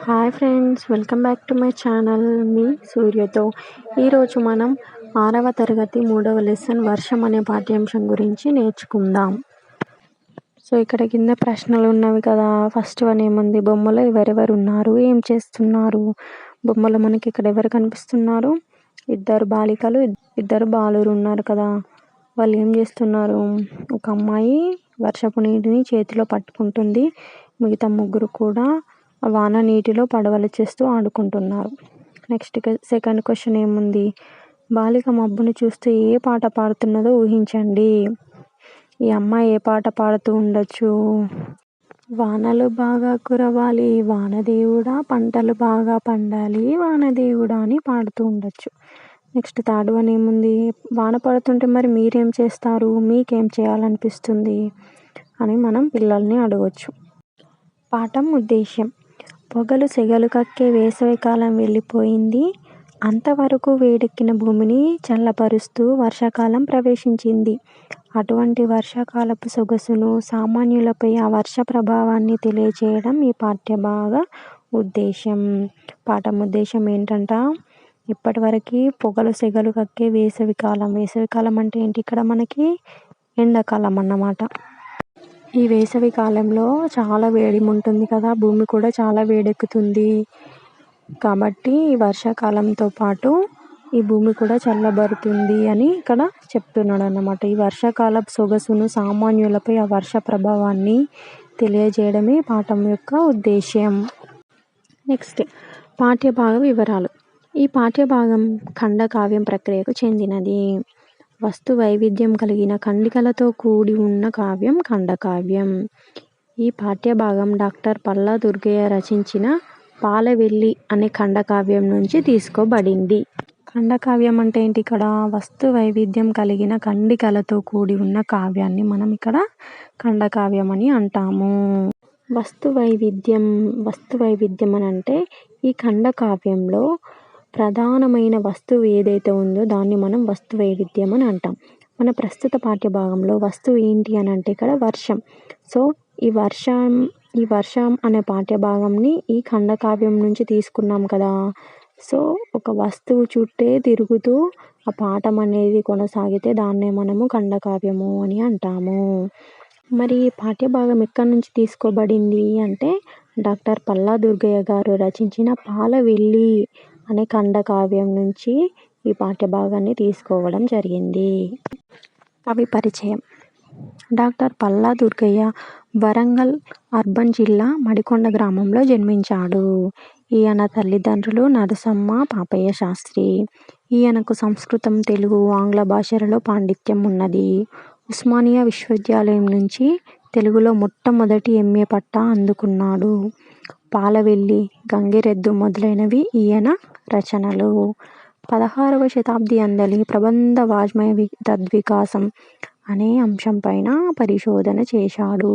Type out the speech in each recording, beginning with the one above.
Hi friends welcome back to my channel. మీ సూర్యతో ఈరోజు మనం ఆరవ తరగతి మూడవ లెసన్ వర్షం అనే పాఠ్యాంశం గురించి నేర్చుకుందాం. సో ఇక్కడ కింద ప్రశ్నలు ఉన్నవి కదా. ఫస్ట్ వన్ ఏముంది? బొమ్మలో ఎవరెవరు ఉన్నారు ఏం చేస్తున్నారు? బొమ్మలో మనకి ఇక్కడ ఎవరు కనిపిస్తున్నారు? ఇద్దరు బాలికలు ఇద్దరు బాలురు ఉన్నారు కదా. వాళ్ళు ఏం చేస్తున్నారు? ఒక అమ్మాయి వర్షపు నీటిని చేతిలో పట్టుకుంటుంది. మిగతా ముగ్గురు కూడా వాన నీటిలో పడవలు చేస్తూ ఆడుకుంటున్నారు. నెక్స్ట్ సెకండ్ క్వశ్చన్ ఏముంది? బాలిక మబ్బును చూస్తూ ఏ పాట పాడుతున్నదో ఊహించండి. ఈ అమ్మాయి ఏ పాట పాడుతూ ఉండొచ్చు? వానలు బాగా కురవాలి వానదేవుడా పంటలు బాగా పండాలి వానదేవుడా అని పాడుతూ ఉండొచ్చు. నెక్స్ట్ థర్డ్ వన్ ఏముంది? వాన పడుతుంటే మరి మీరేం చేస్తారు? మీకేం చేయాలనిపిస్తుంది? అని మనం పిల్లల్ని అడగవచ్చు పాఠం ఉద్దేశ్యం. పొగలు సెగలు కక్కే వేసవికాలం వెళ్ళిపోయింది. అంతవరకు వేడెక్కిన భూమిని చల్లపరుస్తూ వర్షాకాలం ప్రవేశించింది. అటువంటి వర్షాకాలపు సొగసును సామాన్యులపై ఆ వర్ష ప్రభావాన్ని తెలియజేయడం ఈ పాఠ్యభాగ ఉద్దేశం పాఠం ఉద్దేశం ఏంటంట? ఇప్పటివరకు పొగలు సెగలు కక్కే వేసవికాలం వేసవికాలం అంటే ఏంటి? ఇక్కడ మనకి ఎండాకాలం అన్నమాట. ఈ వేసవి కాలంలో చాలా వేడి ఉంటుంది కదా భూమి కూడా చాలా వేడెక్కుతుంది. కాబట్టి వర్షాకాలంతో పాటు ఈ భూమి కూడా చల్లబడుతుంది అని ఇక్కడ చెప్తున్నాడు అన్నమాట ఈ వర్షాకాల సొగసును సామాన్యులపై ఆ వర్ష ప్రభావాన్ని తెలియజేయడమే పాఠం యొక్క ఉద్దేశ్యం. నెక్స్ట్ పాఠ్యభాగ వివరాలు. ఈ పాఠ్యభాగం ఖండకావ్యం ప్రక్రియకు చెందినది. వస్తు వైవిధ్యం కలిగిన ఖండికలతో కూడి ఉన్న కావ్యం ఖండకావ్యం. ఈ పాఠ్యభాగం డాక్టర్ పల్లా దుర్గయ్య రచించిన పాలవెల్లి అనే ఖండకావ్యం నుంచి తీసుకోబడింది. ఖండకావ్యం అంటే ఏంటి? ఇక్కడ వస్తు వైవిధ్యం కలిగిన ఖండికలతో కూడి ఉన్న కావ్యాన్ని మనం ఇక్కడ ఖండకావ్యం అని అంటాము. వస్తు వైవిధ్యం వస్తు వైవిధ్యం అని అంటే ఈ ఖండకావ్యంలో ప్రధానమైన వస్తువు ఏదైతే ఉందో దాన్ని మనం వస్తు వైవిధ్యం అని అంటాం. మన ప్రస్తుత పాఠ్యభాగంలో వస్తువు ఏంటి అని అంటే ఇక్కడ వర్షం. సో ఈ వర్షం ఈ వర్షం అనే పాఠ్యభాగంని ఈ ఖండకావ్యం నుంచి తీసుకున్నాం కదా. సో ఒక వస్తువు చుట్టే తిరుగుతూ ఆ పాఠం అనేది కొనసాగితే దాన్నే మనము ఖండకావ్యము అని అంటాము. మరి పాఠ్యభాగం ఎక్కడి నుంచి తీసుకోబడింది అంటే డాక్టర్ పల్లా దుర్గయ్య గారు రచించిన పాలవెల్లి. అనే ఖండకావ్యం నుంచి ఈ పాఠ్యభాగాన్ని తీసుకోవడం జరిగింది. కవి పరిచయం డాక్టర్ పల్లా దుర్గయ్య వరంగల్ అర్బన్ జిల్లా మడికొండ గ్రామంలో జన్మించాడు. ఈయన తల్లిదండ్రులు నరసమ్మ పాపయ్య శాస్త్రి. ఈయనకు సంస్కృతం తెలుగు ఆంగ్ల భాషలలో పాండిత్యం ఉన్నది. ఉస్మానియా విశ్వవిద్యాలయం నుంచి తెలుగులో మొట్టమొదటి ఎంఏ పట్టా అందుకున్నాడు. పాలవెల్లి గంగిరెద్దు మొదలైనవి ఈయన రచనలు. పదహారవ శతాబ్ది అందలి ప్రబంధ వాజ్మయ తద్వికాసం అనే అంశంపైన పరిశోధన చేశాడు.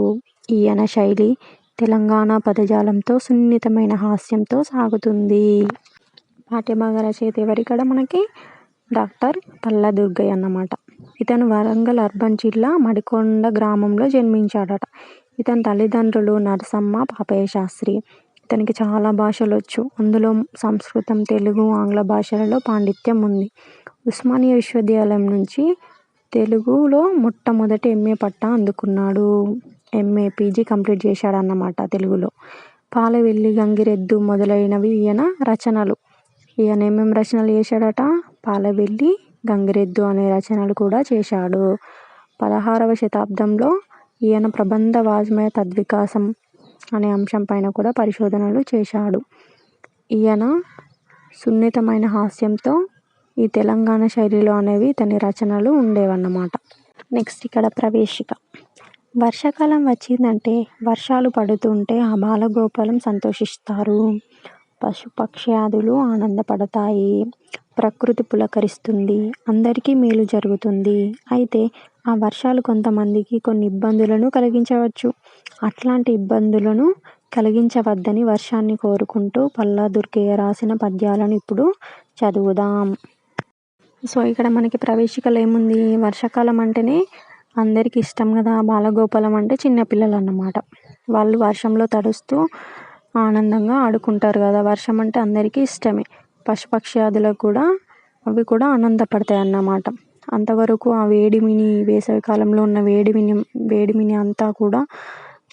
ఈయన శైలి తెలంగాణ పదజాలంతో సున్నితమైన హాస్యంతో సాగుతుంది. పాఠ్యభాగ రచయిత ఎవరికడ మనకి? డాక్టర్ పల్లదుర్గయ్య అన్నమాట. ఇతను వరంగల్ అర్బన్ జిల్లా మడికొండ గ్రామంలో జన్మించాడట. ఇతని తల్లిదండ్రులు నరసమ్మ పాపయ్య శాస్త్రి. ఇతనికి చాలా భాషలు వచ్చు. అందులో సంస్కృతం తెలుగు ఆంగ్ల భాషలలో పాండిత్యం ఉంది. ఉస్మానియా విశ్వవిద్యాలయం నుంచి తెలుగులో మొట్టమొదటి ఎంఏ పట్టా అందుకున్నాడు. ఎంఏ పీజీ కంప్లీట్ చేశాడన్నమాట తెలుగులో. పాలవెల్లి గంగిరెద్దు మొదలైనవి ఈయన రచనలు. ఈయన ఏమేమి రచనలు చేశాడట? పాలవెల్లి గంగిరెద్దు అనే రచనలు కూడా చేశాడు. పదహారవ శతాబ్దంలో ఈయన ప్రబంధ వాజ్మయ తద్వికాసం అనే అంశం పైన కూడా పరిశోధనలు చేశాడు. ఈయన సున్నితమైన హాస్యంతో ఈ తెలంగాణ శైలిలో అనేవి ఇతని రచనలు ఉండేవన్నమాట. నెక్స్ట్ ఇక్కడ ప్రవేశిక. వర్షాకాలం వచ్చిందంటే వర్షాలు పడుతుంటే ఆ బాలగోపాలం సంతోషిస్తారు. పశుపక్ష్యాదులు ఆనందపడతాయి. ప్రకృతి పులకరిస్తుంది. అందరికీ మేలు జరుగుతుంది. అయితే ఆ వర్షాలు కొంతమందికి కొన్ని ఇబ్బందులను కలిగించవచ్చు. అట్లాంటి ఇబ్బందులను కలిగించవద్దని వర్షాన్ని కోరుకుంటూ పల్లా దుర్గయ్య రాసిన పద్యాలను ఇప్పుడు చదువుదాం. సో ఇక్కడ మనకి ప్రవేశికలు ఏముంది? వర్షాకాలం అంటేనే అందరికీ ఇష్టం కదా? బాలగోపాలం అంటే చిన్నపిల్లలు అన్నమాట వాళ్ళు వర్షంలో తడుస్తూ ఆనందంగా ఆడుకుంటారు కదా. వర్షం అంటే అందరికీ ఇష్టమే. పశుపక్ష్యాదులకు కూడా అవి కూడా ఆనందపడతాయి అన్నమాట. అంతవరకు ఆ వేడిమిని వేసవికాలంలో ఉన్న వేడిమిని వేడిమిని అంతా కూడా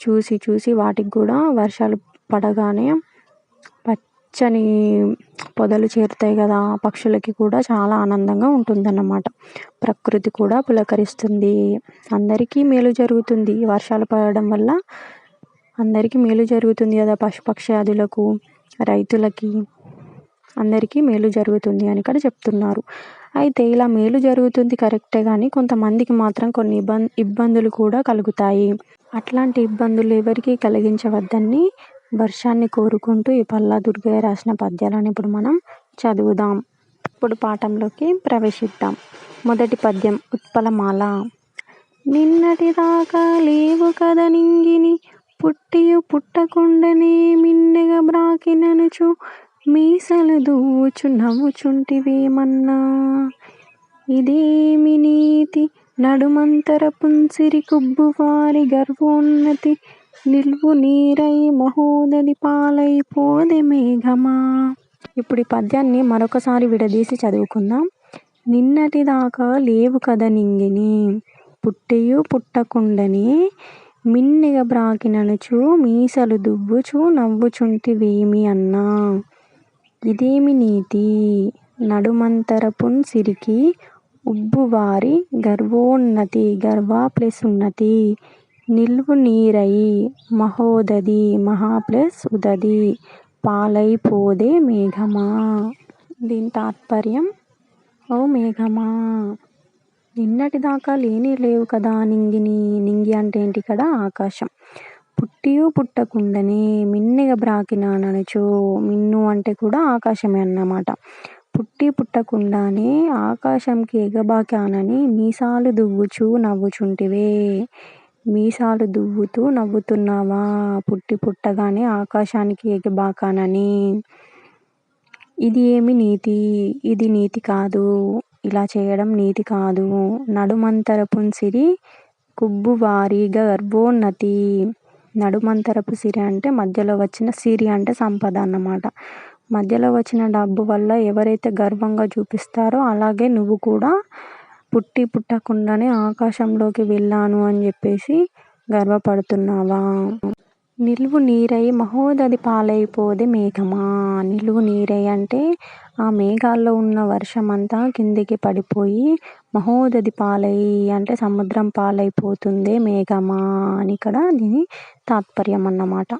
చూసి చూసి వాటికి కూడా వర్షాలు పడగానే పచ్చని పొదలు చేరుతాయి కదా. ఆ పక్షులకి కూడా చాలా ఆనందంగా ఉంటుందన్నమాట. ప్రకృతి కూడా పులకరిస్తుంది. అందరికీ మేలు జరుగుతుంది వర్షాలు పడడం వల్ల. అందరికీ మేలు జరుగుతుంది కదా పశుపక్షాదులకు రైతులకి. అందరికీ మేలు జరుగుతుంది అని కూడా చెప్తున్నారు. అయితే ఇలా మేలు జరుగుతుంది కరెక్టే కానీ కొంతమందికి మాత్రం కొన్ని ఇబ్బంది ఇబ్బందులు కూడా కలుగుతాయి. అట్లాంటి ఇబ్బందులు ఎవరికి కలిగించవద్దని వర్షాన్ని కోరుకుంటూ ఈ పల్లా దుర్గయ్య రాసిన పద్యాలను ఇప్పుడు మనం చదువుదాం. ఇప్పుడు పాఠంలోకి ప్రవేశిద్దాం. మొదటి పద్యం ఉత్పలమాల. నిన్నటి దాకా లేవు కదా నింగిని పుట్టియు పుట్టకుండనే మిన్నెగ బ్రాకిననుచు మీసలు దూచు నవ్వుచుంటివేమన్నా ఇదేమి నీతి నడుమంతర పుంసిరి కుబ్బువారి గర్వోన్నతి నిల్వు నీరై మహోదది పాలైపోదె మేఘమా. ఇప్పుడు ఈ పద్యాన్ని మరొకసారి విడదీసి చదువుకుందాం. నిన్నటి దాకా లేవు కదా నింగిని పుట్టియు పుట్టకుండని మిన్నెగ బ్రాకిననుచు మీసలు దువ్వుచు నవ్వుచుంటివేమి అన్నా? ఇదేమి నీతి? నడుమంతరపున్ సిరికి ఉబ్బువారి గర్వోన్నతి గర్వ ప్లస్ ఉన్నతి నిల్వు నీరయి మహోదది మహా ప్లస్ ఉదది పాలైపోదే మేఘమా? దీని తాత్పర్యం ఓ మేఘమా? నిన్నటి దాకా లేని లేవు కదా నింగిని నింగి అంటే ఏంటి ఇక్కడ ఆకాశం. పుట్టియు పుట్టకుండనే మిన్నెగ బ్రాకినాననుచు మిన్ను అంటే కూడా ఆకాశమే అన్నమాట. పుట్టి పుట్టకుండానే ఆకాశంకి ఎగబాకానని మీసాలు దువ్వుచూ నవ్వుచుంటివే. మీసాలు దువ్వుతూ నవ్వుతున్నావా? పుట్టి పుట్టగానే ఆకాశానికి ఎగబాకానని. ఇది ఏమి నీతి? ఇది నీతి కాదు. ఇలా చేయడం నీతి కాదు. నడుమంతరపున్ సిరి కుబ్బువారి గర్భోన్నతి. నడుమంతరపు సిరి అంటే మధ్యలో వచ్చిన సిరి అంటే సంపద అన్నమాట. మధ్యలో వచ్చిన డబ్బు వల్ల ఎవరైతే గర్వంగా చూపిస్తారో అలాగే నువ్వు కూడా పుట్టి పుట్టకుండానే ఆకాశంలోకి వెళ్ళాను అని చెప్పేసి గర్వపడుతున్నావా? నిలువు నీరై మహోదది పాలైపోదే మేఘమా? నిలువు నీరై అంటే ఆ మేఘాల్లో ఉన్న వర్షం అంతా కిందికి పడిపోయి మహోదది పాలై అంటే సముద్రం పాలైపోతుందే మేఘమా అని ఇక్కడ దీని తాత్పర్యం అన్నమాట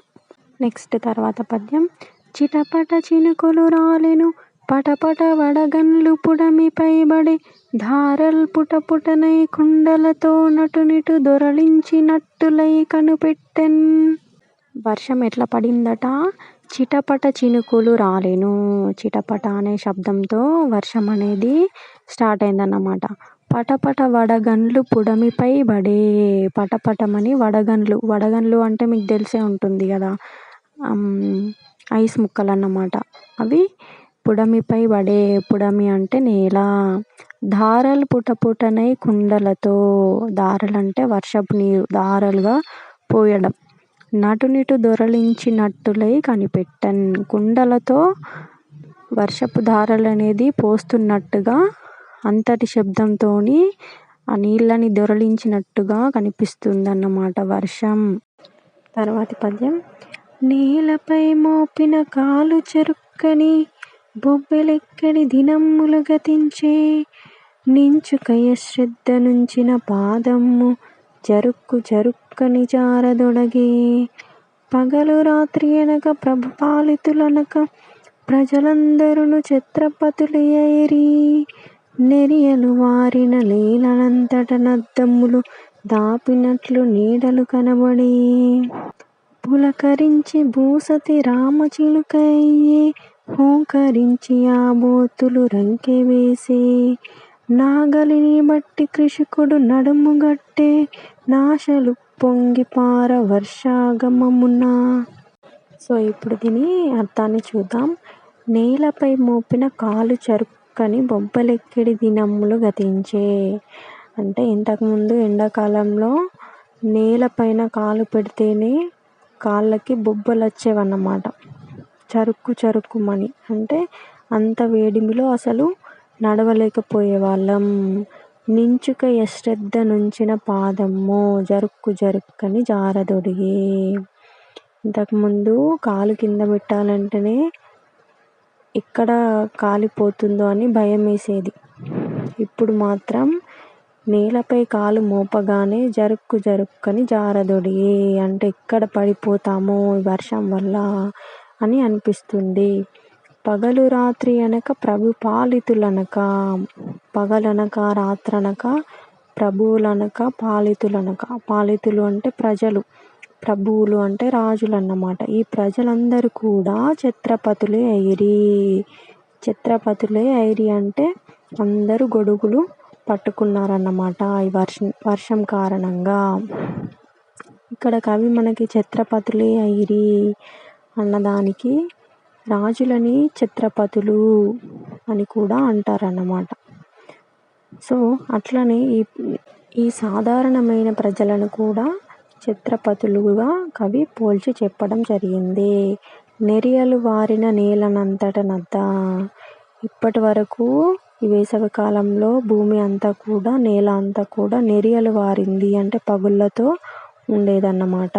నెక్స్ట్ తర్వాత పద్యం. చిటపట చినుకులు రాలెను పటపట వడగన్లు పుడమిపై బడి ధారల్ పుటపుటనై కుండలతో నటునిటు దొరలించినట్టులై కనుపెట్టెన్. వర్షం ఎట్లా పడిందట? చిటపట చినుకులు రాలేను. చిటపట అనే శబ్దంతో వర్షం అనేది స్టార్ట్ అయిందన్నమాట. పటపట వడగండ్లు పుడమిపై పడే పటపటమని వడగండ్లు. వడగండ్లు అంటే మీకు తెలిసే ఉంటుంది కదా. ఐస్ ముక్కలు అన్నమాట అవి పుడమిపై పడే పుడమి అంటే నేల. ధారలు పుటపుటనై కుండలతో ధారలు అంటే వర్షపు నీరు ధారలుగా పోయడం. నటునిటు దొరలించినట్టులై కనిపెట్టన్. కుండలతో వర్షపు ధారలు అనేది పోస్తున్నట్టుగా అంతటి శబ్దంతో ఆ నీళ్ళని దొరలించినట్టుగా కనిపిస్తుంది అన్నమాట వర్షం. తర్వాతి పద్యం. నేలపై మోపిన కాలు చెరుక్కని బొబ్బెలెక్కడి దినమ్ములు గతించే నించుకయ శ్రద్ధ నుంచిన పాదమ్ము జరుక్కు జరుక్కని జారదొడగే పగలు రాత్రి అనక ప్రభుపాలితులనక ప్రజలందరును ఛత్రపతులైరి నెరియలు వారిన లేలనంతట నద్దమ్ములు దాపినట్లు నీడలు కనబడే. పులకరించి భూసతి రామచిలుకయ్యే హూంకరించి ఆ బోతులు రంకె వేసే. నాగలిని బట్టి కృషికుడు నడుము గట్టే నాశలు పొంగి పార వర్షాగమమున. సో ఇప్పుడు దీని అర్థాన్ని చూద్దాం. నేలపై మోపిన కాలు చరుక్కని బొబ్బలెక్కిడి దినములు గతించే. అంటే ఇంతకుముందు ఎండాకాలంలో నేలపైన కాలు పెడితేనే కాళ్ళకి బొబ్బలు వచ్చేవన్నమాట చరుక్కు చరుక్కుమని. అంటే అంత వేడిమిలో అసలు నడవలేకపోయే వాళ్ళం నించుక ఎశ్రద్ధ నుంచిన పాదము జరుక్కు జరుక్కని జారదొడిగే. ఇంతకుముందు కాలు కింద పెట్టాలంటేనే ఎక్కడ కాలిపోతుందో అని భయం వేసేది ఇప్పుడు మాత్రం నేలపై కాలు మోపగానే జరుక్కు జరుక్కని జారదొడిగే. అంటే ఎక్కడ పడిపోతామో వర్షం వల్ల అని అనిపిస్తుంది. పగలు రాత్రి అనక ప్రభు పాలితులనక పగలనక రాత్రనక ప్రభువులనక పాలితులనక. పాలితులు అంటే ప్రజలు ప్రభువులు అంటే రాజులు అన్నమాట ఈ ప్రజలందరూ కూడా ఛత్రపతులే ఐరి ఛత్రపతులే ఐరి అంటే అందరూ గొడుగులు పట్టుకున్నారన్నమాట ఈ వర్షం వర్షం కారణంగా. ఇక్కడ కవి మనకి ఛత్రపతులే ఐరి అన్నదానికి రాజులని ఛత్రపతులు అని కూడా అంటారన్నమాట. సో అట్లనే ఈ ఈ సాధారణమైన ప్రజలను కూడా ఛత్రపతులుగా కవి పోల్చి చెప్పడం జరిగింది. నెరియలు వారిన నేలనంతటనద్ద ఇప్పటి వరకు ఈ వేసవి కాలంలో భూమి అంతా కూడా నేల అంతా కూడా నెరియలు వారింది అంటే పగుళ్ళతో ఉండేదన్నమాట.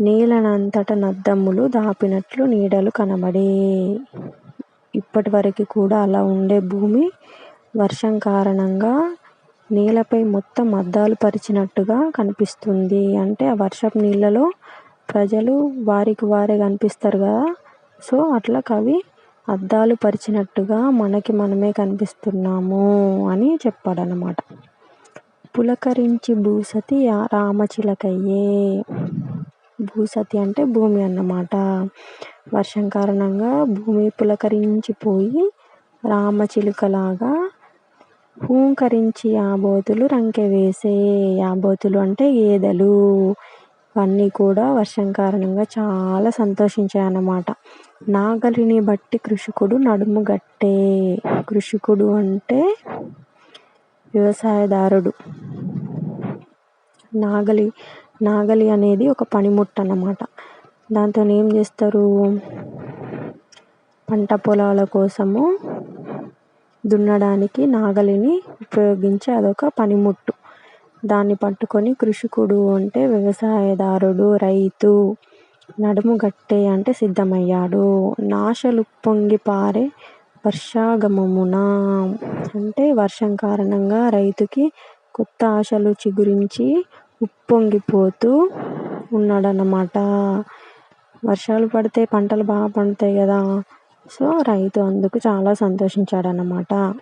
నేలనంతట నద్దములు దాపినట్లు నీడలు కనబడే. ఇప్పటి వరకు కూడా అలా ఉండే భూమి వర్షం కారణంగా నేలపై మొత్తం అద్దాలు పరిచినట్టుగా కనిపిస్తుంది. అంటే ఆ వర్షపు నీళ్ళలో ప్రజలు వారికి వారే కనిపిస్తారు కదా. సో అట్లా కవి అద్దాలు పరిచినట్టుగా మనకి మనమే కనిపిస్తున్నాము అని చెప్పాడనమాట పులకరించి భూసతి రామచిలకయ్యే. భూసతి అంటే భూమి అన్నమాట. వర్షం కారణంగా భూమి పులకరించిపోయి రామచిలుకలాగా హూంకరించి ఆబోతులు రంకె వేసే ఆబోతులు అంటే గేదెలు ఇవన్నీ కూడా వర్షం కారణంగా చాలా సంతోషించాయి అన్నమాట. నాగలిని బట్టి కృషికుడు నడుము గట్టే. కృషికుడు అంటే వ్యవసాయదారుడు. నాగలి నాగలి అనేది ఒక పనిముట్టు అన్నమాట. దాంతో ఏం చేస్తారు? పంట పొలాల కోసము దున్నడానికి నాగలిని ఉపయోగించే అదొక పనిముట్టు. దాన్ని పట్టుకొని కృషికుడు అంటే వ్యవసాయదారుడు రైతు నడుము గట్టే అంటే సిద్ధమయ్యాడు. నాశలు పొంగి పారే వర్షాగమమున అంటే వర్షం కారణంగా రైతుకి కొత్త ఆశలు చిగురించి ఉప్పొంగిపోతూ ఉన్నాడన్నమాట. వర్షాలు పడితే పంటలు బాగా పండుతాయి కదా. సో రైతు అందుకు చాలా సంతోషించాడన్నమాట.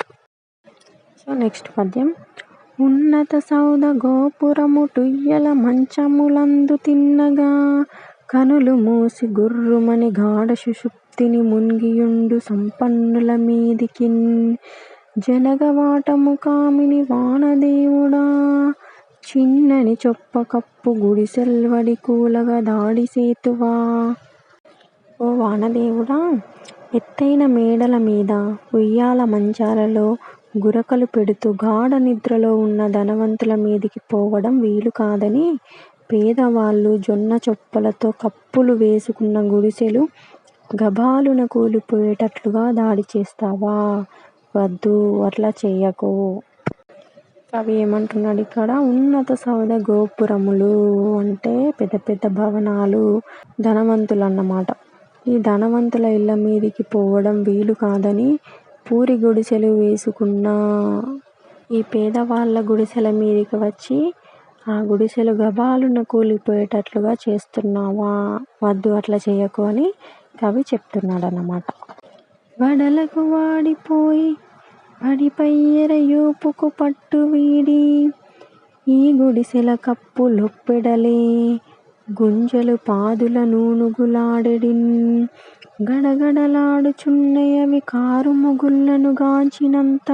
సో నెక్స్ట్ పద్యం. ఉన్నత సౌద గోపురము టుయ్యల మంచములందు తిన్నగా కనులు మూసి గుర్రుమని గాఢ సుషుప్తిని మునిగియుండు సంపన్నుల మీదికిన్ జనగవాటము కామిని వానదేవుడా చిన్నని చొప్ప కప్పు గుడిసెల్వడి కూలగా దాడి సేతువా? ఓ వానదేవుడా ఎత్తైన మేడల మీద ఉయ్యాల మంచాలలో గురకలు పెడుతూ గాఢ నిద్రలో ఉన్న ధనవంతుల మీదికి పోవడం వీలు కాదని పేదవాళ్ళు జొన్న చొప్పలతో కప్పులు వేసుకున్న గుడిసెలు గభాలున కూలిపోయేటట్లుగా దాడి చేస్తావా? వద్దు అట్లా చేయకు. అవి ఏమంటున్నాడు ఇక్కడ? ఉన్నత సౌద గోపురములు అంటే పెద్ద పెద్ద భవనాలు ధనవంతులు అన్నమాట ఈ ధనవంతుల ఇళ్ళ మీదికి పోవడం వీలు కాదని పూరి గుడిసెలు వేసుకున్న ఈ పేదవాళ్ళ గుడిసెల మీదకి వచ్చి ఆ గుడిసెలు గబాలున కూలిపోయేటట్లుగా చేస్తున్నావా? వద్దు అట్లా చేయకు అని కవి చెప్తున్నాడు అన్నమాట వడలకు వాడిపోయి అడిపయ్యరయూపుకు పట్టు వీడి ఈ గుడిసెల కప్పు లొప్పెడలే గుంజలు పాదుల నూనుగులాడెడిన్. గడగడలాడుచున్నయవి కారు మొగుళ్ళను గాంచినంత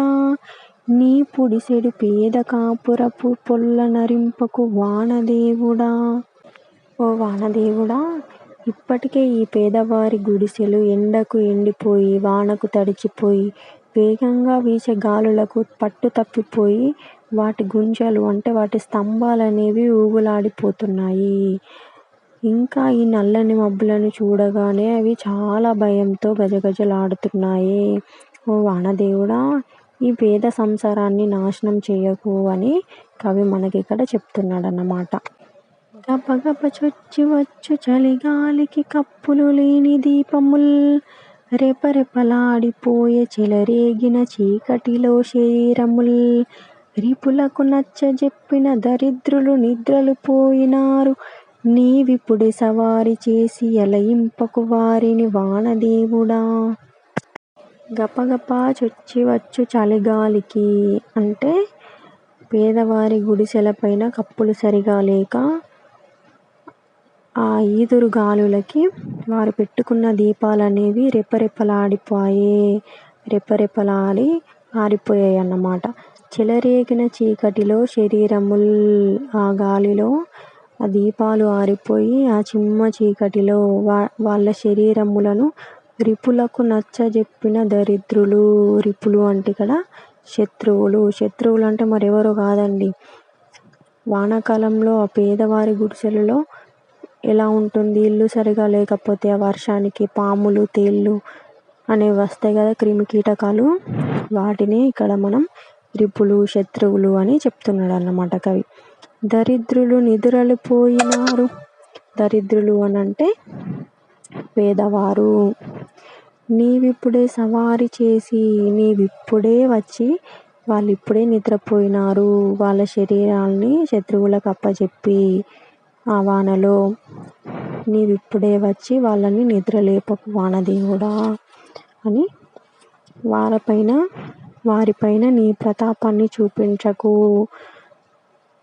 నీ పుడిసెడు పేద కాపురపు పొల్ల నరింపకు వానదేవుడా. ఓ వానదేవుడా ఇప్పటికే ఈ పేదవారి గుడిసెలు ఎండకు ఎండిపోయి వానకు తడిచిపోయి వేగంగా వీచే గాలులకు పట్టు తప్పిపోయి వాటి గుంజలు అంటే వాటి స్తంభాలు అనేవి ఊగులాడిపోతున్నాయి. ఇంకా ఈ నల్లని మబ్బులను చూడగానే అవి చాలా భయంతో గజగజలాడుతున్నాయి. ఓ వానదేవుడా ఈ పేద సంసారాన్ని నాశనం చేయకు అని కవి మనకి ఇక్కడ చెప్తున్నాడు అన్నమాట గబగబ చొచ్చి వచ్చు చలిగాలికి కప్పులు లేని దీపముల్ రెపరెపలాడిపోయే చెలరేగిన చీకటిలో శరీరముల్ రిపులకు నచ్చజెప్పిన దరిద్రులు నిద్రలు పోయినారు. నీవిప్పుడే సవారి చేసి ఎలయింపకు వారిని వానదేవుడా. గపగపా చొచ్చివచ్చు చలిగాలికి. అంటే పేదవారి గుడిసెలపైన కప్పులు సరిగా లేక ఆ ఈదురు గాలులకి వారు పెట్టుకున్న దీపాలనేవి రెపరెపలాడిపోయాయి రెపరెపలాడి ఆరిపోయాయి అన్నమాట చెలరేగిన చీకటిలో శరీరముల్ ఆ గాలిలో ఆ దీపాలు ఆరిపోయి ఆ చిమ్మ చీకటిలో వా వాళ్ళ శరీరములను రిపులకు నచ్చజెప్పిన దరిద్రులు రిపులు అంటే ఇక్కడ శత్రువులు. శత్రువులు అంటే మరెవరో కాదండి. వానాకాలంలో ఆ పేదవారి గుడిసెలలో ఎలా ఉంటుంది? ఇల్లు సరిగా లేకపోతే ఆ వర్షానికి పాములు తేళ్ళు అనేవి వస్తాయి కదా క్రిమి కీటకాలు. వాటిని ఇక్కడ మనం రిపులు శత్రువులు అని చెప్తున్నాడు అన్నమాట కవి. దరిద్రులు నిద్రలు పోయినారు దరిద్రులు అని అంటే పేదవారు. నీవిప్పుడే సవారి చేసి నీవిప్పుడే వచ్చి వాళ్ళు ఇప్పుడే నిద్రపోయినారు. వాళ్ళ శరీరాల్ని శత్రువులకు అప్పచెప్పి ఆ వానలో నీవిప్పుడే వచ్చి వాళ్ళని నిద్రలేపకు వానదేవుడా అని వారిపైన వారిపైన నీ ప్రతాపాన్ని చూపించకు.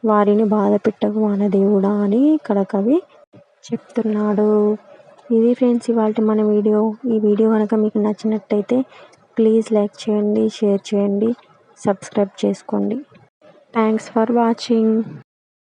వారిని బాధ పెట్టకు వానదేవుడా అని ఇక్కడ కవి చెప్తున్నాడు. ఇది ఫ్రెండ్స్ ఇవాళ మన వీడియో. ఈ వీడియో కనుక మీకు నచ్చినట్టయితే ప్లీజ్ లైక్ చేయండి షేర్ చేయండి సబ్స్క్రైబ్ చేసుకోండి. Thanks for watching.